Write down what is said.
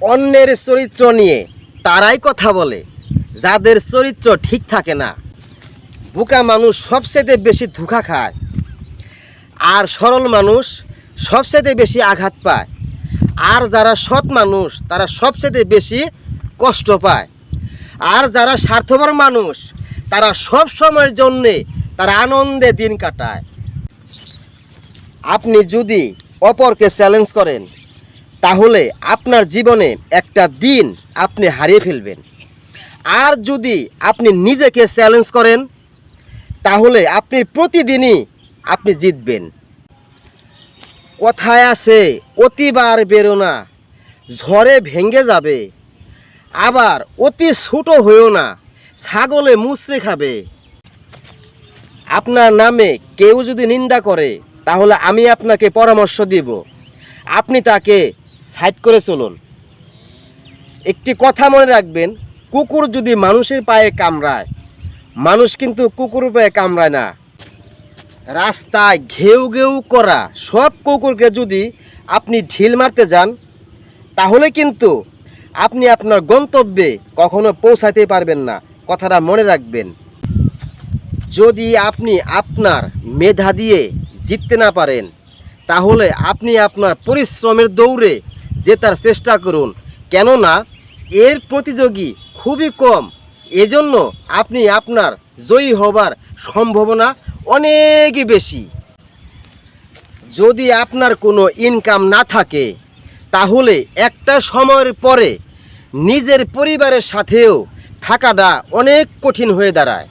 অন্যের চরিত্র নিয়ে তারাই কথা বলে, যাদের চরিত্র ঠিক থাকে না। বোকা মানুষ সবচেয়ে বেশি ধোঁকা খায়, আর সরল মানুষ সবচেয়ে বেশি আঘাত পায়, আর যারা সৎ মানুষ, তারা সবচেয়ে বেশি কষ্ট পায়, আর যারা স্বার্থপর মানুষ, তারা সব সময়ের জন্যে তারা আনন্দে দিন কাটায়। আপনি যদি অপরকে চ্যালেঞ্জ করেন তাহলে আপনার জীবনে একটা দিন আপনি হারিয়ে ফেলবেন। আর যদি আপনি নিজেকে চ্যালেঞ্জ করেন, তাহলে আপনি প্রতিদিনই আপনি জিতবেন। কথায় আছে, অতিবার বেরো না, ঝড়ে ভেঙে যাবে, আবার অতি ছোটো হয়েও না, ছাগলে মুচড়ে খাবে। আপনার নামে কেউ যদি নিন্দা করে, তাহলে আমি আপনাকে পরামর্শ দিব। আপনি তাকে সাইড করে চলুন। একটি কথা মনে রাখবেন, কুকুর যদি মানুষের পায়ে কামড়ায়, মানুষ কিন্তু কুকুরের পায়ে কামড়ায় না। রাস্তায় ঘেউ ঘেউ করা সব কুকুরকে যদি আপনি ঢিল মারতে যান, তাহলে কিন্তু আপনি আপনার গন্তব্যে কখনো পৌঁছাতে পারবেন না। কথাটা মনে রাখবেন। যদি আপনি আপনার মেধা দিয়ে জিততে না পারেন, তাহলে আপনি আপনার পরিশ্রমের দৌড়ে জেতার চেষ্টা করুন। কেননা, এর প্রতিযোগী খুবই কম। এজন্য আপনি আপনার জয়ী হবার সম্ভাবনা অনেকই বেশি। যদি আপনার কোনো ইনকাম না থাকে, তাহলে একটা সময়ের পরে নিজের পরিবারের সাথেও থাকাটা অনেক কঠিন হয়ে দাঁড়ায়।